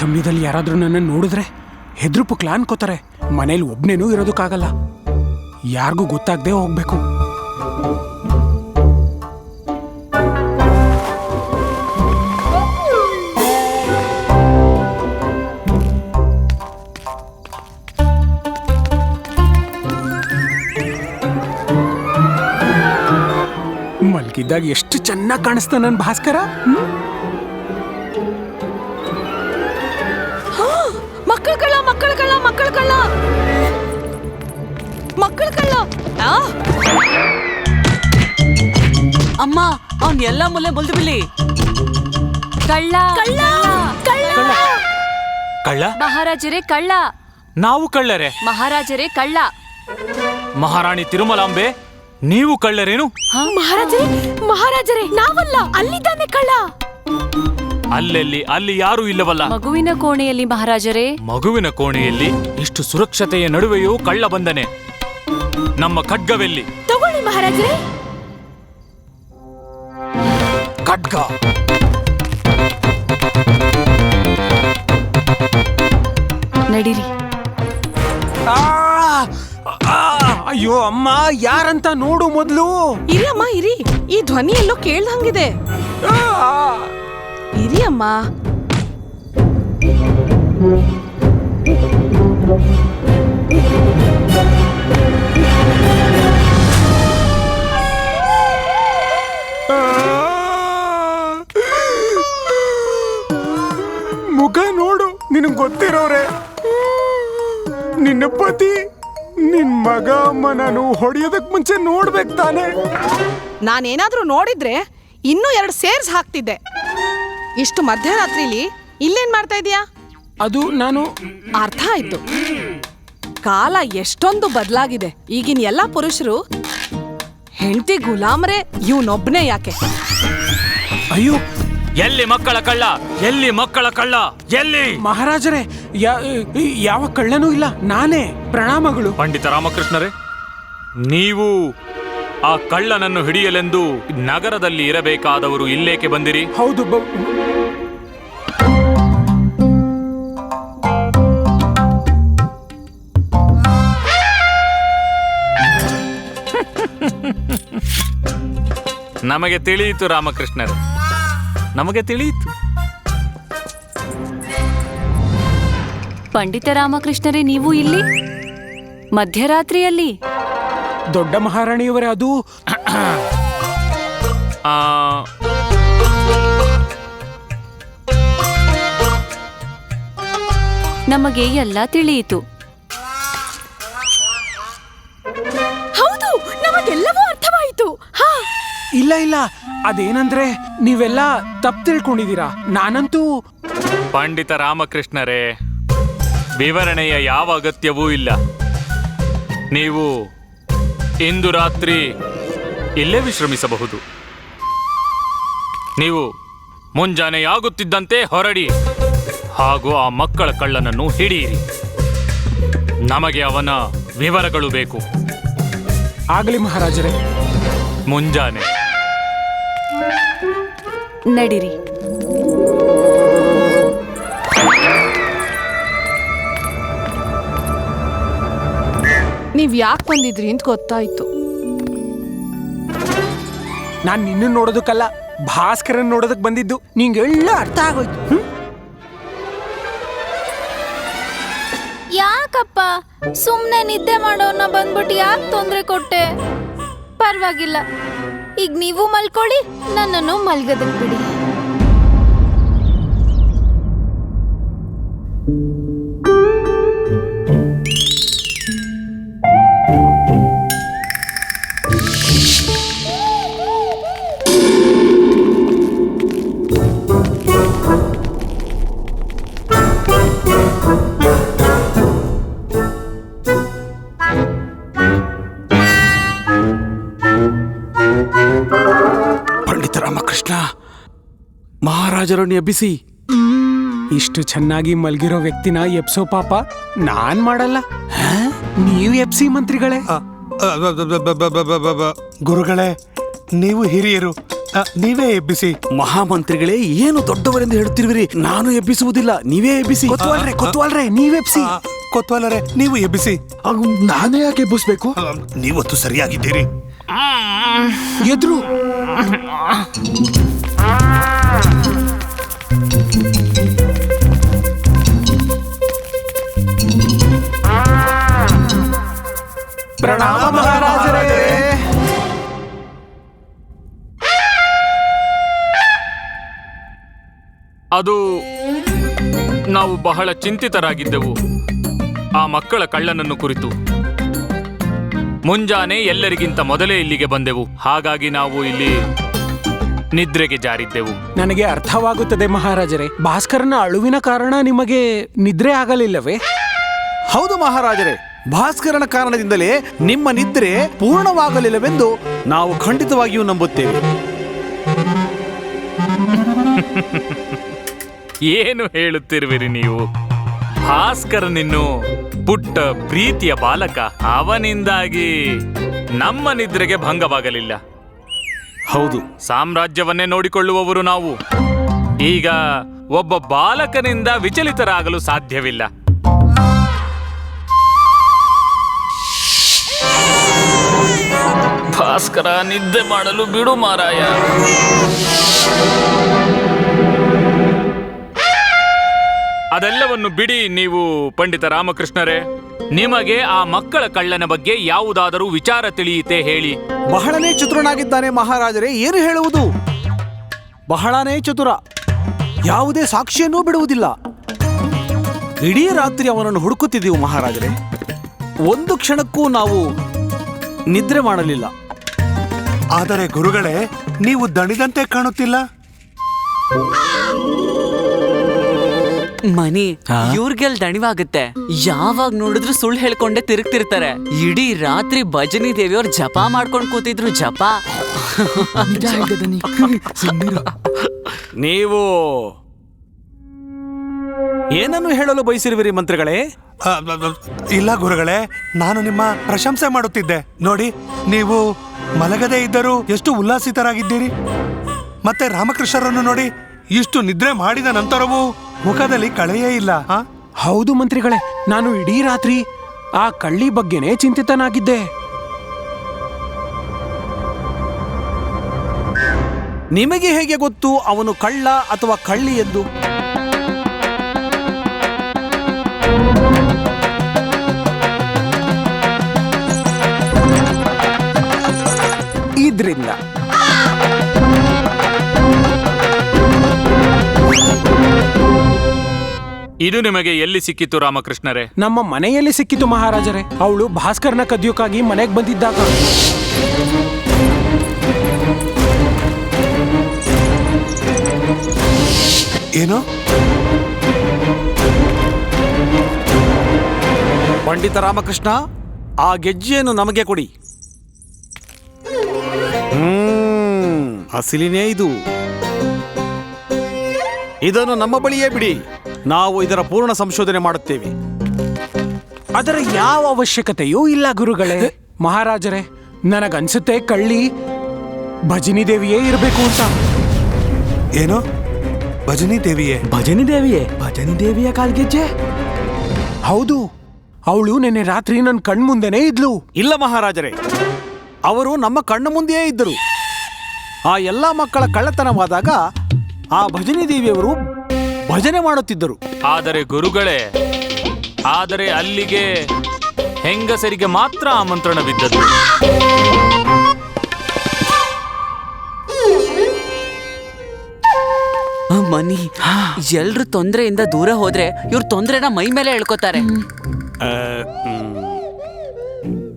ಸಮಯದಲ್ಲಿ ಯಾರಾದರೂ ನನ್ನ ನೋಡಿದ್ರೆ ಹೆದ್ರು ಪುಕ್ಲ ಅನ್ಕೋತಾರೆ ಮನೇಲಿ ಒಬ್ನೇನೂ ಇರೋದಕ್ಕಾಗಲ್ಲ. ಯಾರಿಗೂ ಗೊತ್ತಾಗದೆ ಹೋಗ್ಬೇಕು. ಮಲ್ಗಿದ್ದಾಗ ಎಷ್ಟು ಚೆನ್ನಾಗಿ ಕಾಣಿಸ್ತಾ ನನ್ನ ಭಾಸ್ಕರ ಮಕ್ಕಳ ಕಳ್ಳ! ಅಮ್ಮ ಅವನ್ ಎಲ್ಲ ಮುಲ್ಲೆ ಬಲ್ದು ಬಿಲ್ಲಿ ಕಳ್ಳ ಕಳ್ಳ ಕಳ್ಳ. ಕಳ್ಳ. ಮಹಾರಾಜರೇ ಕಳ್ಳ. ನಾವು ಕಳ್ಳರೇ. ಮಹಾರಾಜರೇ ಕಳ್ಳ. ಮಹಾರಾಣಿ ತಿರುಮಲಾಂಬೆ ನೀವು ಕಳ್ಳರೇನು? ಮಹಾರಾಜರೇ ಮಹಾರಾಜರೇ ನಾವಲ್ಲ ಅಲ್ಲಿದ್ದಾನೆ ಕಳ್ಳ. ಅಲ್ಲೆಲ್ಲಿ ಅಲ್ಲಿ ಯಾರೂ ಇಲ್ಲವಲ್ಲ. ಮಗುವಿನ ಕೋಣೆಯಲ್ಲಿ ಮಹಾರಾಜರೇ. ಮಗುವಿನ ಕೋಣೆಯಲ್ಲಿ ಇಷ್ಟು ಸುರಕ್ಷತೆಯ ನಡುವೆಯೂ ಕಳ್ಳ ಬಂದನೆ. ನಮ್ಮ ಖಡ್ಗವೆಲ್ಲಿ ತಗೊಳ್ಳಿ ಮಹಾರಾಜರೇ ಖಡ್ಗ ನಡೀರಿ ಆ! ಆ! ಅಯ್ಯೋ ಅಮ್ಮ ಯಾರಂತ ನೋಡು ಮೊದ್ಲು ಇರಿ ಅಮ್ಮ ಇರಿ ಈ ಧ್ವನಿ ಎಲ್ಲೋ ಕೇಳ್ದಂಗಿದೆ! ಇರಿ ಅಮ್ಮ ಮುಖ ನೋಡು ನಿನಗೆ ಗೊತ್ತಿರೋರೆ. ನಿನ್ನ ಪತಿ ನಿನ್ ಮಗ ಅಮ್ಮ ನಾನು ಹೊಡೆಯೋದಕ್ ಮುಂಚೆ ನೋಡ್ಬೇಕು ತಾನೆ. ನಾನೇನಾದ್ರೂ ನೋಡಿದ್ರೆ ಇನ್ನೂ ಎರಡು ಸೇರ್ಸ್ ಹಾಕ್ತಿದ್ದೆ. ಇಷ್ಟು ಮಧ್ಯರಾತ್ರಿಲಿ ಇಲ್ಲೇನ್ ಮಾಡ್ತಾ ಇದೀಯಾ? ಅದು ನಾನು ಅರ್ಥ ಆಯ್ತು. ಕಾಲ ಎಷ್ಟೊಂದು ಬದಲಾಗಿದೆ. ಈಗಿನ ಎಲ್ಲ ಪುರುಷರು ಹೆಂಡತಿ ಗುಲಾಮ್ರೆ ಇವನೊಬ್ನೇ ಯಾಕೆ? ಅಯ್ಯೋ ಎಲ್ಲಿ ಮಕ್ಕಳ ಕಳ್ಳ? ಎಲ್ಲಿ ಮಕ್ಕಳ ಕಳ್ಳ? ಎಲ್ಲಿ? ಮಹಾರಾಜರೇ ಯಾ- ಯಾವ ಕಳ್ಳನೂ ಇಲ್ಲ. ನಾನೇ ಪ್ರಣಾಮಗಳು. ಪಂಡಿತ ರಾಮಕೃಷ್ಣರೇ ನೀವು ಆ ಕಳ್ಳನನ್ನು ಹಿಡಿಯಲೆಂದು ನಗರದಲ್ಲಿ ಇರಬೇಕಾದವರು ಇಲ್ಲೇಕೆ ಬಂದಿರಿ? ಹೌದು ಬ- ನಮಗೆ ತಿಳಿಯಿತು ರಾಮಕೃಷ್ಣರೇ. ನಮಗೆ ತಿಳಿಯಿತು. ಪಂಡಿತ ರಾಮಕೃಷ್ಣರೇ ನೀವು ಇಲ್ಲಿ? ಮಧ್ಯರಾತ್ರಿಯಲ್ಲಿ? ದೊಡ್ಡ ಮಹಾರಾಣಿಯವರೇ ಅದು? ಆ, ನಮಗೆ ಎಲ್ಲ ತಿಳಿಯಿತು. ಇಲ್ಲ ಇಲ್ಲ. ಅದೇನಂದ್ರೆ ನೀವೆಲ್ಲ ತಪ್ಪು ತಿಳ್ಕೊಂಡಿದ್ದೀರಾ? ನಾನಂತೂ ಪಂಡಿತ ರಾಮಕೃಷ್ಣರೇ ವಿವರಣೆಯ ಯಾವ ಅಗತ್ಯವೂ ಇಲ್ಲ. ನೀವು ಇಂದು ರಾತ್ರಿ ಇಲ್ಲೇ ವಿಶ್ರಮಿಸಬಹುದು. ನೀವು ಮುಂಜಾನೆಯಾಗುತ್ತಿದ್ದಂತೆ ಹೊರಡಿ ಹಾಗೂ ಆ ಮಕ್ಕಳ ಕಳ್ಳನನ್ನು ಹಿಡಿಯಿರಿ. ನಮಗೆ ಅವನ ವಿವರಗಳು ಬೇಕು. ಆಗಲಿ ಮಹಾರಾಜರೇ. ಮುಂಜಾನೆ ನಡಿರಿ. ನೀವ್ ಯಾಕೆ ಬಂದಿದ್ರಿ ಅಂತ ಗೊತ್ತಾಯ್ತು. ನಾನ್ ನಿನ್ನ ನೋಡೋದಕ್ಕಲ್ಲ ಭಾಸ್ಕರನ್ ನೋಡೋದಕ್ ಬಂದಿದ್ದು. ನಿಂಗೆಲ್ಲ ಅರ್ಥ ಆಗೋಯ್ತು. ಹ್ಮ್? ಯಾಕಪ್ಪ? ಸುಮ್ನೆ ನಿದ್ದೆ ಮಾಡೋನ್ನ ಬಂದ್ಬಿಟ್ಟು ಯಾಕೆ ತೊಂದ್ರೆ ಕೊಟ್ಟೆ? ಪರವಾಗಿಲ್ಲ. ಈಗ ನೀವು ಮಲ್ಕೊಳ್ಳಿ ನನ್ನನ್ನು ಮಲ್ಗದಲ್ಲಿ ಬಿಡಿ. ಮಹಾರಾಜರನ್ನು ಎಬ್ಬಿಸಿ ಇಷ್ಟು ಚೆನ್ನಾಗಿ ಮಲ್ಗಿರೋ ವ್ಯಕ್ತಿನ ಎಬ್ಸೋ ಪಾಪ ನಾನ್ ಮಾಡಲ್ಲ. ಹಾ? ನೀವ್ ಎಬ್ಸಿ ಮಂತ್ರಿಗಳೇ. ಗುರುಗಳೇ ನೀವು ಹಿರಿಯರು. ನೀವೇ ಎಬ್ಬಿಸಿ. ಮಹಾಮಂತ್ರಿಗಳೇ ಏನು ದೊಡ್ಡವರೆಂದು ಹೇಳ್ತಿರುವಿರಿ ನಾನು ಎಬ್ಬಿಸುವುದಿಲ್ಲ ನೀವೇ ಎಬ್ಬಿಸಿ. ಕೊತ್ವಾಲ್ರೆ ಕೊತ್ವಾಲ್ರೆ ನೀವೆಬ್ಸಿ ಕೊತ್ವಾಲರೆ ನೀವು ಎಬ್ಬಿಸಿ. ನಾನೇ ಯಾಕೆ ಎಬ್ಬಿಸ್ಬೇಕು? ಆ, ನೀವತ್ತು ಸರಿಯಾಗಿದ್ದೀರಿ. ಎದ್ರು. ಪ್ರಣಾಮ ಮಹಾರಾಜರೇ. ಅದು ನಾವು ಬಹಳ ಚಿಂತಿತರಾಗಿದ್ದೆವು. ಆ ಮಕ್ಕಳ ಕಳ್ಳನನ್ನು ಕುರಿತು. ಮುಂಜಾನೆ ಎಲ್ಲರಿಗಿಂತ ಮೊದಲೇ ಇಲ್ಲಿಗೆ ಬಂದೆವು. ಹಾಗಾಗಿ ನಾವು ಇಲ್ಲಿ ನಿದ್ರೆಗೆ ಜಾರಿದ್ದೆವು. ನನಗೆ ಅರ್ಥವಾಗುತ್ತದೆ ಮಹಾರಾಜರೇ. ಭಾಸ್ಕರನ ಅಳುವಿನ ಕಾರಣ ನಿಮಗೆ ನಿದ್ರೆ ಆಗಲಿಲ್ಲವೇ? ಹೌದು ಮಹಾರಾಜರೇ. ಭಾಸ್ಕರನ ಕಾರಣದಿಂದಲೇ ನಿಮ್ಮ ನಿದ್ರೆ ಪೂರ್ಣವಾಗಲಿಲ್ಲವೆಂದು ನಾವು ಖಂಡಿತವಾಗಿಯೂ ನಂಬುತ್ತೇವೆ. ಏನು ಹೇಳುತ್ತಿರುವಿರಿ ನೀವು? ಭಾಸ್ಕರನಿನ್ನು ಪುಟ್ಟ ಪ್ರೀತಿಯ ಬಾಲಕ. ಅವನಿಂದಾಗಿ ನಮ್ಮ ನಿದ್ರೆಗೆ ಭಂಗವಾಗಲಿಲ್ಲ. ಹೌದು. ಸಾಮ್ರಾಜ್ಯವನ್ನೇ ನೋಡಿಕೊಳ್ಳುವವರು ನಾವು. ಈಗ ಒಬ್ಬ ಬಾಲಕನಿಂದ ವಿಚಲಿತರಾಗಲು ಸಾಧ್ಯವಿಲ್ಲ. ಭಾಸ್ಕರ ನಿದ್ದೆ ಮಾಡಲು ಬಿಡು ಮಾರಾಯ. ಅದೆಲ್ಲವನ್ನು ಬಿಡಿ ನೀವು ಪಂಡಿತ ರಾಮಕೃಷ್ಣರೇ. ನಿಮಗೆ ಆ ಮಕ್ಕಳ ಕಳ್ಳನ ಬಗ್ಗೆ ಯಾವುದಾದರೂ ವಿಚಾರ ತಿಳಿಯಿತೆ ಹೇಳಿ. ಬಹಳನೇ ಚತುರನಾಗಿದ್ದಾನೆ ಮಹಾರಾಜರೇ, ಏನು ಹೇಳುವುದು? ಬಹಳನೇ ಚತುರ. ಯಾವುದೇ ಸಾಕ್ಷಿಯನ್ನೂ ಬಿಡುವುದಿಲ್ಲ. ಇಡೀ ರಾತ್ರಿ ಅವನನ್ನು ಹುಡುಕುತ್ತಿದ್ದೆವು ಮಹಾರಾಜರೇ. ಒಂದು ಕ್ಷಣಕ್ಕೂ ನಾವು ನಿದ್ರೆ ಮಾಡಲಿಲ್ಲ. ಆದರೆ ಗುರುಗಳೇ ನೀವು ದಣಿದಂತೆ ಕಾಣುತ್ತಿಲ್ಲ? ಮನಿ ಇವ್ರಿಗೆಲ್ ದಣಿವಾಗುತ್ತೆ. ಯಾವಾಗ ನೋಡಿದ್ರು ಸುಳ್ಳು ಹೇಳ್ಕೊಂಡೆ ತಿರುಗ್ತಿರ್ತಾರೆ. ಇಡೀ ರಾತ್ರಿ ಭಜನಿ ದೇವಿಯವ್ರ ಜಪ ಮಾಡ್ಕೊಂಡ್ ಕೂತಿದ್ರು ಜಪ. ನೀವು ಏನನ್ನು ಹೇಳಲು ಬಯಸಿರುವಿರಿ ಮಂತ್ರಿಗಳೇ? ಆ, ಇಲ್ಲ ಗುರುಗಳೇ ನಾನು ನಿಮ್ಮ ಪ್ರಶಂಸೆ ಮಾಡುತ್ತಿದ್ದೆ. ನೋಡಿ ನೀವು ಮಲಗದೇ ಇದ್ದರೂ ಎಷ್ಟು ಉಲ್ಲಾಸಿತರಾಗಿದ್ದೀರಿ. ಮತ್ತೆ ರಾಮಕೃಷ್ಣರನ್ನು ನೋಡಿ ಇಷ್ಟು ನಿದ್ರೆ ಮಾಡಿದ ನಂತರವೂ ಮುಖದಲ್ಲಿ ಕಳೆಯೇ ಇಲ್ಲ? ಹೌದು ಮಂತ್ರಿಗಳೇ ನಾನು ಇಡೀ ರಾತ್ರಿ ಆ ಕಳ್ಳಿ ಬಗ್ಗೆನೇ ಚಿಂತಿತನಾಗಿದ್ದೆ. ನಿಮಗೆ ಹೇಗೆ ಗೊತ್ತು ಅವನು ಕಳ್ಳ ಅಥವಾ ಕಳ್ಳಿ ಎಂದು? ಇದು ನಿಮಗೆ ಎಲ್ಲಿ ಸಿಕ್ಕಿತು ರಾಮಕೃಷ್ಣರೇ? ನಮ್ಮ ಮನೆಯಲ್ಲಿ ಸಿಕ್ಕಿತು ಮಹಾರಾಜರೇ. ಅವಳು ಭಾಸ್ಕರ್ನ ಕದಿಯೋಕ್ಕಾಗಿ ಮನೆಗೆ ಬಂದಿದ್ದಾಗ. ಏನು? ಪಂಡಿತ ರಾಮಕೃಷ್ಣ ಆ ಗೆಜ್ಜೆಯನ್ನು ನಮಗೆ ಕೊಡಿ. ಹಸಿಲಿನೇ ಅಸಲಿನೇ ಇದು. ಇದನ್ನು ನಮ್ಮ ಬಳಿಯೇ ಬಿಡಿ. ನಾವು ಇದರ ಪೂರ್ಣ ಸಂಶೋಧನೆ ಮಾಡುತ್ತೇವೆ. ಅದರ ಯಾವ ಅವಶ್ಯಕತೆಯೂ ಇಲ್ಲ ಗುರುಗಳೇ. ಮಹಾರಾಜರೇ ನನಗನ್ಸುತ್ತೆ ಕಳ್ಳಿ ಭಜನಿ ದೇವಿಯೇ ಇರಬೇಕು ಅಂತ. ಏನು? ಭಜನಿ ದೇವಿಯೇ ಭಜನಿ ದೇವಿಯೇ ಭಜನಿ ದೇವಿಯ ಕಾಲ್ಗೆಜ್ಜೆ ಹೌದು. ಅವಳು ನಿನ್ನೆ ರಾತ್ರಿ ನನ್ನ ಕಣ್ಮುಂದೆನೇ ಇದ್ಲು. ಇಲ್ಲ ಮಹಾರಾಜರೇ ಅವರು ನಮ್ಮ ಕಣ್ಣು ಮುಂದೆಯೇ ಇದ್ದರು. ಆ ಎಲ್ಲ ಮಕ್ಕಳ ಕಳ್ಳತನವಾದಾಗ ಆ ಭಜನಿ ದೇವಿಯವರು ಭಜನೆ ಮಾಡುತ್ತಿದ್ದರು. ಆದರೆ ಗುರುಗಳೇ ಆದರೆ ಅಲ್ಲಿಗೆ ಹೆಂಗಸರಿಗೆ ಮಾತ್ರ ಆಮಂತ್ರಣವಿದ್ದದ್ದು. ಆ, ಮನಿ ಎಲ್ರು ತೊಂದರೆಯಿಂದ ದೂರ ಹೋದ್ರೆ ಇವ್ರ ತೊಂದರೆನ ಮೈ ಮೇಲೆ ಹೇಳ್ಕೊತಾರೆ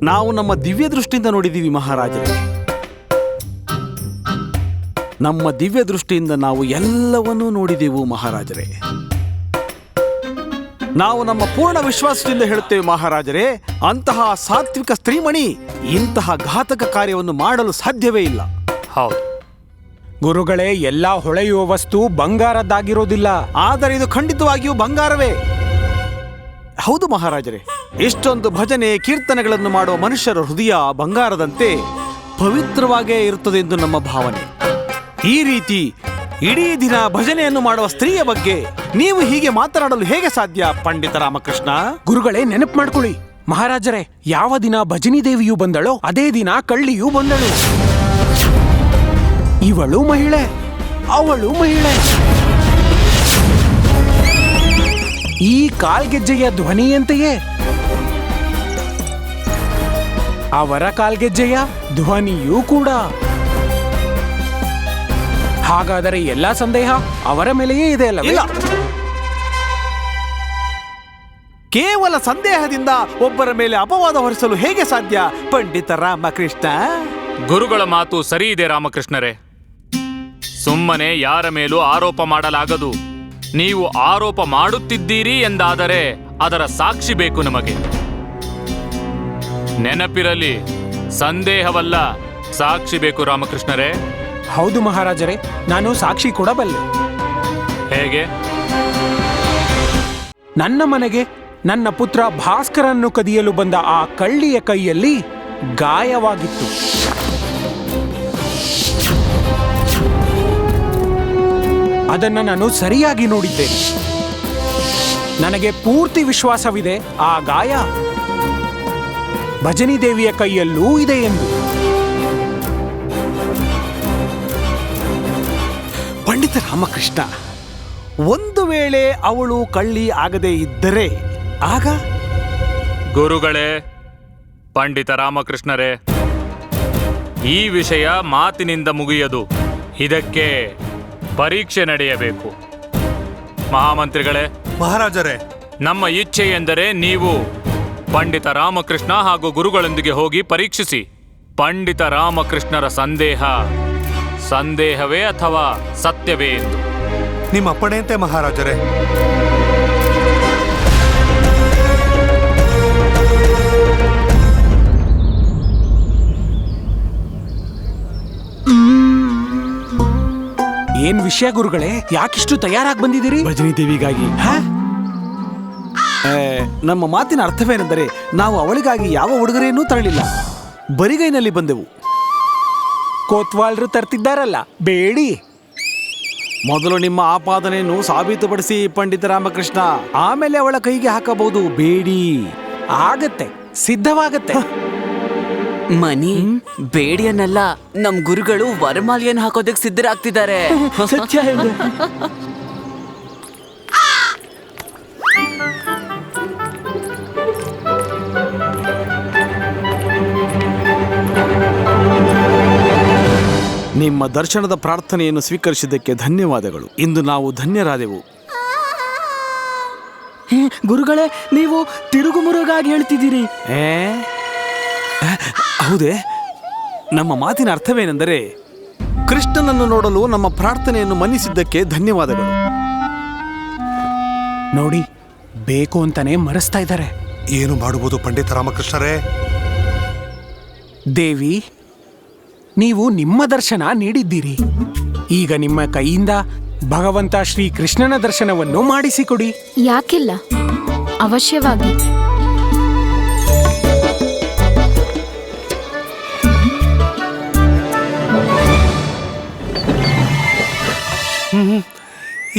ನಾವು ನಮ್ಮ ದಿವ್ಯ ದೃಷ್ಟಿಯಿಂದ ನೋಡಿದ್ದೀವಿ ಮಹಾರಾಜರೇ. ನಮ್ಮ ದಿವ್ಯ ದೃಷ್ಟಿಯಿಂದ ನಾವು ಎಲ್ಲವನ್ನೂ ನೋಡಿದೆವು ಮಹಾರಾಜರೇ. ನಾವು ನಮ್ಮ ಪೂರ್ಣ ವಿಶ್ವಾಸದಿಂದ ಹೇಳುತ್ತೇವೆ ಮಹಾರಾಜರೇ ಅಂತಹ ಸಾತ್ವಿಕ ಸ್ತ್ರೀಮಣಿ ಇಂತಹ ಘಾತಕ ಕಾರ್ಯವನ್ನು ಮಾಡಲು ಸಾಧ್ಯವೇ ಇಲ್ಲ. ಹೌದು. ಗುರುಗಳೇ ಎಲ್ಲ ಹೊಳೆಯುವ ವಸ್ತು ಬಂಗಾರದ್ದಾಗಿರೋದಿಲ್ಲ ಆದರೆ ಇದು ಖಂಡಿತವಾಗಿಯೂ ಬಂಗಾರವೇ. ಹೌದು ಮಹಾರಾಜರೇ ಇಷ್ಟೊಂದು ಭಜನೆ ಕೀರ್ತನೆಗಳನ್ನು ಮಾಡುವ ಮನುಷ್ಯರ ಹೃದಯ ಬಂಗಾರದಂತೆ ಪವಿತ್ರವಾಗೇ ಇರುತ್ತದೆ ಎಂದು ನಮ್ಮ ಭಾವನೆ. ಈ ರೀತಿ ಇಡೀ ದಿನ ಭಜನೆಯನ್ನು ಮಾಡುವ ಸ್ತ್ರೀಯ ಬಗ್ಗೆ ನೀವು ಹೀಗೆ ಮಾತನಾಡಲು ಹೇಗೆ ಸಾಧ್ಯ, ಪಂಡಿತ ರಾಮಕೃಷ್ಣ? ಗುರುಗಳೇ, ನೆನಪು ಮಾಡ್ಕೊಳ್ಳಿ. ಮಹಾರಾಜರೇ, ಯಾವ ದಿನ ಭಜನಿ ದೇವಿಯು ಬಂದಳೋ, ಅದೇ ದಿನ ಕಳ್ಳಿಯೂ ಬಂದಳು. ಇವಳು ಮಹಿಳೆ, ಅವಳು ಮಹಿಳೆ. ಈ ಕಾಲ್ಗೆಜ್ಜೆಯ ಧ್ವನಿಯಂತೆಯೇ. ಅವರ ಕಾಲ್ಗೆಜ್ಜೆಯ ಧ್ವನಿಯೂ ಕೂಡ. ಹಾಗಾದರೆ ಎಲ್ಲಾ ಸಂದೇಹ ಅವರ ಮೇಲೆಯೇ ಇದೆ ಅಲ್ಲ ಇಲ್ಲ. ಕೇವಲ ಸಂದೇಹದಿಂದ ಒಬ್ಬರ ಮೇಲೆ ಅಪವಾದ ಹೊರಿಸಲು ಹೇಗೆ ಸಾಧ್ಯ ಪಂಡಿತ ರಾಮಕೃಷ್ಣ? ಗುರುಗಳ ಮಾತು ಸರಿ ಇದೆ ರಾಮಕೃಷ್ಣರೇ. ಸುಮ್ಮನೆ ಯಾರ ಮೇಲೂ ಆರೋಪ ಮಾಡಲಾಗದು. ನೀವು ಆರೋಪ ಮಾಡುತ್ತಿದ್ದೀರಿ ಎಂದಾದರೆ ಅದರ ಸಾಕ್ಷಿ ಬೇಕು ನಮಗೆ. ನೆನಪಿರಲಿ ಸಂದೇಹವಲ್ಲ ಸಾಕ್ಷಿ ಬೇಕು ರಾಮಕೃಷ್ಣರೇ. ಹೌದು ಮಹಾರಾಜರೇ ನಾನು ಸಾಕ್ಷಿ ಕೊಡಬಲ್ಲೆ ಹೇಗೆ? ನನ್ನ ಮನೆಗೆ ನನ್ನ ಪುತ್ರ ಭಾಸ್ಕರನ್ನು ಕದಿಯಲು ಬಂದ ಆ ಕಳ್ಳಿಯ ಕೈಯಲ್ಲಿ ಗಾಯವಾಗಿತ್ತು. ಅದನ್ನ ನಾನು ಸರಿಯಾಗಿ ನೋಡಿದ್ದೇನೆ. ನನಗೆ ಪೂರ್ತಿ ವಿಶ್ವಾಸವಿದೆ ಆ ಗಾಯ ಭಜನಿ ದೇವಿಯ ಕೈಯಲ್ಲೂ ಇದೆ ಎಂದು. ಪಂಡಿತ ರಾಮಕೃಷ್ಣ ಒಂದು ವೇಳೆ ಅವಳು ಕಳ್ಳಿ ಆಗದೇ ಇದ್ದರೆ ಆಗ? ಗುರುಗಳೇ ಪಂಡಿತ ರಾಮಕೃಷ್ಣರೇ ಈ ವಿಷಯ ಮಾತಿನಿಂದ ಮುಗಿಯದು. ಇದಕ್ಕೆ ಪರೀಕ್ಷೆ ನಡೆಯಬೇಕು. ಮಹಾಮಂತ್ರಿಗಳೇ ಮಹಾರಾಜರೇ ನಮ್ಮ ಇಚ್ಛೆ ಎಂದರೆ ನೀವು ಪಂಡಿತ ರಾಮಕೃಷ್ಣ ಹಾಗೂ ಗುರುಗಳೊಂದಿಗೆ ಹೋಗಿ ಪರೀಕ್ಷಿಸಿ. ಪಂಡಿತ ರಾಮಕೃಷ್ಣರ ಸಂದೇಹ ಸಂದೇಹವೇ ಅಥವಾ ಸತ್ಯವೇ ಎಂದು? ನಿಮ್ಮ ಅಪ್ಪಣೆಯಂತೆ ಮಹಾರಾಜರೇ. ಏನ್ ವಿಷಯ ಗುರುಗಳೇ? ಯಾಕಿಷ್ಟು ತಯಾರಾಗಿ ಬಂದಿದ್ದೀರಿ? ಭಜನಿ ದೇವಿಗಾಗಿ. ಹಾ? ನಮ್ಮ ಮಾತಿನ ಅರ್ಥವೇನೆಂದರೆ ನಾವು ಅವಳಿಗಾಗಿ ಯಾವ ಉಡುಗೊರೆಯನ್ನೂ ತರಲಿಲ್ಲ. ಬರಿಗೈನಲ್ಲಿ ಬಂದೆವು. ಕೋತ್ವಾಲ್ರು ತರ್ತಿದ್ದಾರಲ್ಲ ಬೇಡಿ. ಮೊದಲು ನಿಮ್ಮ ಆಪಾದನೆಯನ್ನು ಸಾಬೀತುಪಡಿಸಿ ಪಂಡಿತ ರಾಮಕೃಷ್ಣ. ಆಮೇಲೆ ಅವಳ ಕೈಗೆ ಹಾಕಬಹುದು ಬೇಡಿ. ಆಗತ್ತೆ ಸಿದ್ಧವಾಗತ್ತೆ. ಮನಿ ಬೇಡಿಯನ್ನೆಲ್ಲ ನಮ್ ಗುರುಗಳು ವರಮಾಲೆಯನ್ನು ಹಾಕೋದಕ್ಕೆ ಸಿದ್ಧರಾಗ್ತಿದ್ದಾರೆ. ನಿಮ್ಮ ದರ್ಶನದ ಪ್ರಾರ್ಥನೆಯನ್ನು ಸ್ವೀಕರಿಸಿದ್ದಕ್ಕೆ ಧನ್ಯವಾದಗಳು. ಇಂದು ನಾವು ಧನ್ಯರಾದೆವು. ಗುರುಗಳೇ ನೀವು ತಿರುಗುಮುರುಗಾಗಿ ಹೇಳ್ತಿದ್ದೀರಿ. ಏ ಹೌದೇ? ನಮ್ಮ ಮಾತಿನ ಅರ್ಥವೇನೆಂದರೆ ಕೃಷ್ಣನನ್ನು ನೋಡಲು ನಮ್ಮ ಪ್ರಾರ್ಥನೆಯನ್ನು ಮನ್ನಿಸಿದ್ದಕ್ಕೆ ಧನ್ಯವಾದಗಳು. ನೋಡಿ ಬೇಕು ಅಂತಾನೆ ಮರೆಸ್ತಾ ಇದ್ದಾರೆ. ಏನು ಮಾಡುವುದು ಪಂಡಿತ ರಾಮಕೃಷ್ಣರೇ? ದೇವಿ ನೀವು ನಿಮ್ಮ ದರ್ಶನ ನೀಡಿದ್ದೀರಿ. ಈಗ ನಿಮ್ಮ ಕೈಯಿಂದ ಭಗವಂತ ಶ್ರೀ ಕೃಷ್ಣನ ದರ್ಶನವನ್ನು ಮಾಡಿಸಿಕೊಡಿ. ಯಾಕಿಲ್ಲ? ಅವಶ್ಯವಾಗಿ.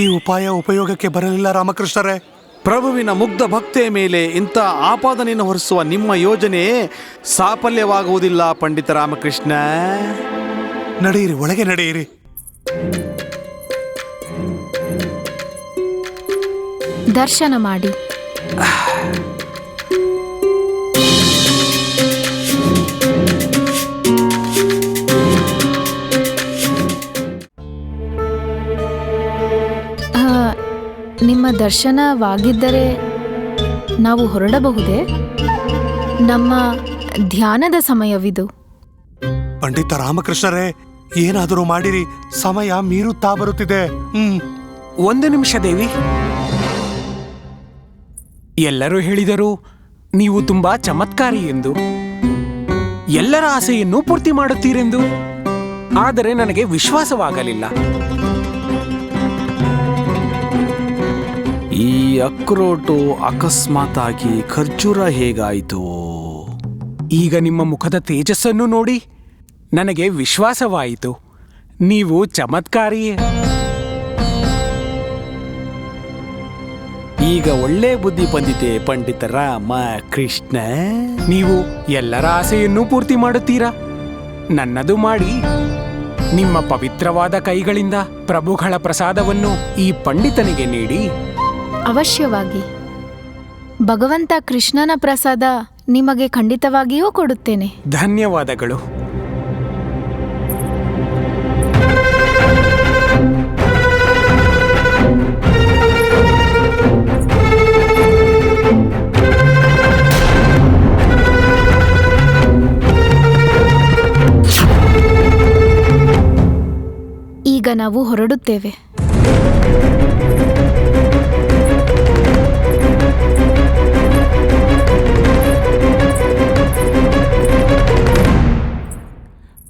ಈ ಉಪಾಯ ಉಪಯೋಗಕ್ಕೆ ಬರಲಿಲ್ಲ ರಾಮಕೃಷ್ಣರೇ. ಪ್ರಭುವಿನ ಮುಗ್ಧ ಭಕ್ತಿಯ ಮೇಲೆ ಇಂಥ ಆಪಾದನೆಯನ್ನು ಹೊರಿಸುವ ನಿಮ್ಮ ಯೋಜನೆ ಸಾಫಲ್ಯವಾಗುವುದಿಲ್ಲ ಪಂಡಿತ ರಾಮಕೃಷ್ಣ. ನಡೆಯಿರಿ ಒಳಗೆ ನಡೆಯಿರಿ. ದರ್ಶನ ಮಾಡಿ. ನಿಮ್ಮ ದರ್ಶನವಾಗಿದ್ದರೆ ನಾವು ಹೊರಡಬಹುದೇ? ನಮ್ಮ ಧ್ಯಾನದ ಸಮಯವಿದು. ಪಂಡಿತ ರಾಮಕೃಷ್ಣರೇ ಏನಾದರೂ ಮಾಡಿರಿ ಸಮಯ ಮೀರುತ್ತಾ ಬರುತ್ತಿದೆ. ಹ್ಮ್. ಒಂದು ನಿಮಿಷ ದೇವಿ. ಎಲ್ಲರೂ ಹೇಳಿದರು ನೀವು ತುಂಬಾ ಚಮತ್ಕಾರಿ ಎಂದು. ಎಲ್ಲರ ಆಸೆಯನ್ನು ಪೂರ್ತಿ ಮಾಡುತ್ತೀರೆಂದು. ಆದರೆ ನನಗೆ ವಿಶ್ವಾಸವಾಗಲಿಲ್ಲ. ಈ ಅಕ್ರೋಟು ಅಕಸ್ಮಾತ್ ಆಗಿ ಖರ್ಜೂರ ಹೇಗಾಯಿತು? ಈಗ ನಿಮ್ಮ ಮುಖದ ತೇಜಸ್ಸನ್ನು ನೋಡಿ ನನಗೆ ವಿಶ್ವಾಸವಾಯಿತು. ನೀವು ಚಮತ್ಕಾರಿಯೇ. ಈಗ ಒಳ್ಳೆ ಬುದ್ಧಿ ಬಂದಿದೆ ಪಂಡಿತ ರಾಮ ಕೃಷ್ಣ ನೀವು ಎಲ್ಲರ ಆಸೆಯನ್ನು ಪೂರ್ತಿ ಮಾಡುತ್ತೀರಾ? ನನ್ನದು ಮಾಡಿ. ನಿಮ್ಮ ಪವಿತ್ರವಾದ ಕೈಗಳಿಂದ ಪ್ರಭುಗಳ ಪ್ರಸಾದವನ್ನು ಈ ಪಂಡಿತನಿಗೆ ನೀಡಿ. ಅವಶ್ಯವಾಗಿ. ಭಗವಂತ ಕೃಷ್ಣನ ಪ್ರಸಾದ ನಿಮಗೆ ಖಂಡಿತವಾಗಿಯೂ ಕೊಡುತ್ತೇನೆ. ಧನ್ಯವಾದಗಳು. ಈಗ ನಾವು ಹೊರಡುತ್ತೇವೆ.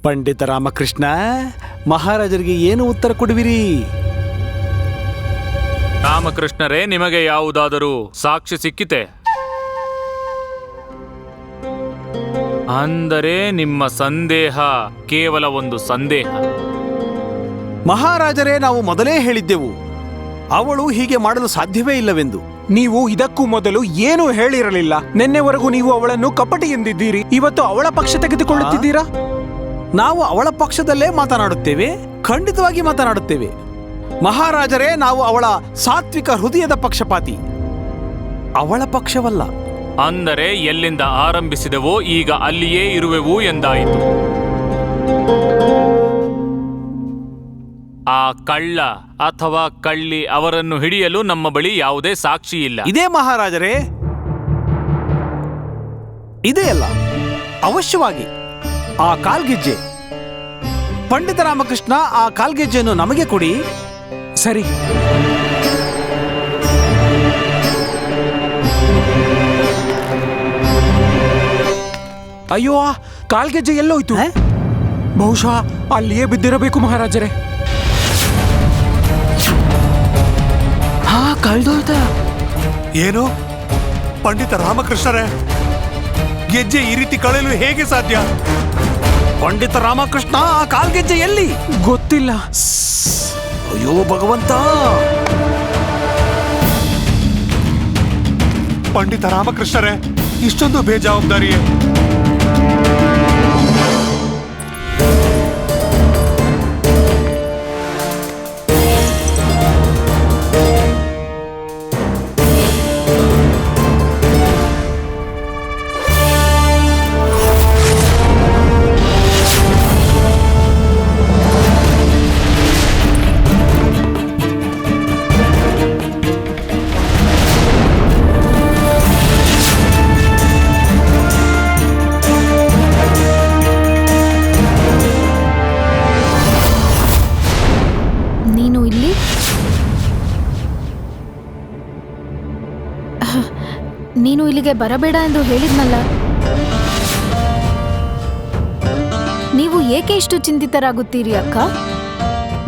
ಪಂಡಿತ ರಾಮಕೃಷ್ಣ ಮಹಾರಾಜರಿಗೆ ಏನು ಉತ್ತರ ಕೊಡುವಿರಿ? ರಾಮಕೃಷ್ಣರೇ ನಿಮಗೆ ಯಾವುದಾದರೂ ಸಾಕ್ಷಿ ಸಿಕ್ಕಿತೆ? ಅಂದರೆ ನಿಮ್ಮ ಸಂದೇಹ ಕೇವಲ ಒಂದು ಸಂದೇಹ. ಮಹಾರಾಜರೇ ನಾವು ಮೊದಲೇ ಹೇಳಿದ್ದೆವು. ಅವಳು ಹೀಗೆ ಮಾಡಲು ಸಾಧ್ಯವೇ ಇಲ್ಲವೆಂದು. ನೀವು ಇದಕ್ಕೂ ಮೊದಲು ಏನೂ ಹೇಳಿರಲಿಲ್ಲ? ನಿನ್ನೆವರೆಗೂ ನೀವು ಅವಳನ್ನು ಕಪಟಿ ಎಂದಿದ್ದೀರಿ. ಇವತ್ತು ಅವಳ ಪಕ್ಷ ತೆಗೆದುಕೊಳ್ಳುತ್ತಿದ್ದೀರಾ? ನಾವು ಅವಳ ಪಕ್ಷದಲ್ಲೇ ಮಾತನಾಡುತ್ತೇವೆ ಖಂಡಿತವಾಗಿ ಮಾತನಾಡುತ್ತೇವೆ. ಮಹಾರಾಜರೇ ನಾವು ಅವಳ ಸಾತ್ವಿಕ ಹೃದಯದ ಪಕ್ಷಪಾತಿ. ಅವಳ ಪಕ್ಷವಲ್ಲ. ಅಂದರೆ ಎಲ್ಲಿಂದ ಆರಂಭಿಸಿದವೋ ಈಗ ಅಲ್ಲಿಯೇ ಇರುವೆವು ಎಂದಾಯಿತು. ಆ ಕಳ್ಳ ಅಥವಾ ಕಳ್ಳಿ ಅವರನ್ನು ಹಿಡಿಯಲು ನಮ್ಮ ಬಳಿ ಯಾವುದೇ ಸಾಕ್ಷಿ ಇಲ್ಲ. ಇದೇ ಮಹಾರಾಜರೇ ಇದೆಯಲ್ಲ ಅವಶ್ಯವಾಗಿ. ಆ ಕಾಲ್ಗೆಜ್ಜೆ. ಪಂಡಿತ ರಾಮಕೃಷ್ಣ ಆ ಕಾಲ್ಗೆಜ್ಜೆಯನ್ನು ನಮಗೆ ಕೊಡಿ. ಸರಿ. ಅಯ್ಯೋ ಆ ಕಾಲ್ಗೆಜ್ಜೆ ಎಲ್ಲೋಯ್ತು. ಹೇ? ಬಹುಶಃ ಅಲ್ಲಿಯೇ ಬಿದ್ದಿರಬೇಕು ಮಹಾರಾಜರೇ. ಹಾ ಕಳ್ದೋಯ್ತ. ಏನು? ಪಂಡಿತ ರಾಮಕೃಷ್ಣರೇ ಗೆಜ್ಜೆ ಈ ರೀತಿ ಕಳೆಯಲು ಹೇಗೆ ಸಾಧ್ಯ? ಪಂಡಿತ ರಾಮಕೃಷ್ಣ ಆ ಕಾಲ್ಗೆಜ್ಜೆ ಎಲ್ಲಿ? ಗೊತ್ತಿಲ್ಲ. ಅಯ್ಯೋ ಭಗವಂತ! ಪಂಡಿತ ರಾಮಕೃಷ್ಣರೇ ಇಷ್ಟೊಂದು ಬೇಜವಾಬ್ದಾರಿಯೇ? ನೀನು ಇಲ್ಲಿಗೆ ಬರಬೇಡ ಎಂದು ಹೇಳಿದ್ನಲ್ಲ? ನೀವು ಏಕೆ ಇಷ್ಟು ಚಿಂತಿತರಾಗುತ್ತೀರಿ ಅಕ್ಕ?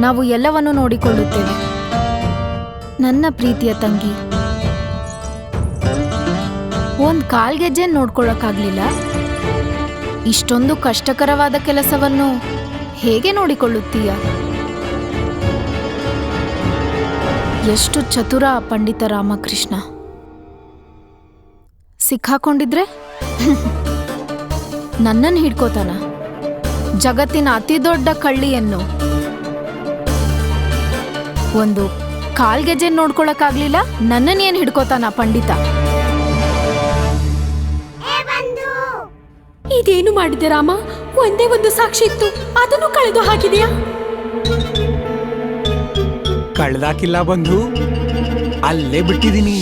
ನಾವು ಎಲ್ಲವನ್ನೂ ನೋಡಿಕೊಳ್ಳುತ್ತೇವೆ. ನನ್ನ ಪ್ರೀತಿಯ ತಂಗಿ, ಒಂದ್ ಕಾಲ್ಗೆಜ್ಜೆ ನೋಡ್ಕೊಳ್ಳೋಕ್ಕಾಗ್ಲಿಲ್ಲ ಇಷ್ಟೊಂದು ಕಷ್ಟಕರವಾದ ಕೆಲಸವನ್ನು ಹೇಗೆ ನೋಡಿಕೊಳ್ಳುತ್ತೀಯ? ಎಷ್ಟು ಚತುರ ಪಂಡಿತ ರಾಮಕೃಷ್ಣ. ಸಿಕ್ಕಾಕೊಂಡಿದ್ರೆ? ನನ್ನನ್ನು ಹಿಡ್ಕೋತಾನ? ಜಗತ್ತಿನ ಅತಿ ದೊಡ್ಡ ಕಳ್ಳಿಯನ್ನು. ಒಂದು ಕಾಲ್ಗೆಜ್ಜೆ ನೋಡ್ಕೊಳಕ್ಕಾಗ್ಲಿಲ್ಲ ನನ್ನನ್ನೇನು ಹಿಡ್ಕೋತಾನ ಪಂಡಿತ? ಇದೇನು ಮಾಡಿದೆ ರಾಮ? ಒಂದೇ ಒಂದು ಸಾಕ್ಷಿ ಇತ್ತು ಅದನ್ನು ಕಳೆದು ಹಾಕಿದೆಯಾ ಕಳ್ದಾಕಿಲ್ಲ ಬಂಧು ಅಲ್ಲೇ ಬಿಟ್ಟಿದ್ದೀನಿ.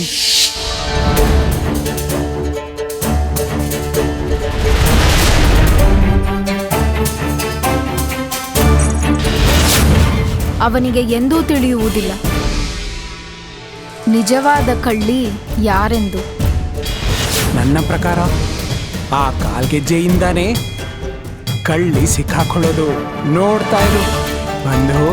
ಅವನಿಗೆ ಎಂದೂ ತಿಳಿಯುವುದಿಲ್ಲ. ನಿಜವಾದ ಕಳ್ಳಿ ಯಾರೆಂದು? ನನ್ನ ಪ್ರಕಾರ ಆ ಕಾಲ್ಗೆಜ್ಜೆಯಿಂದಾನೇ ಕಳ್ಳಿ ಸಿಕ್ಕಾಕೊಳ್ಳೋದು ನೋಡ್ತಾ ಇರು. ಬಂಧು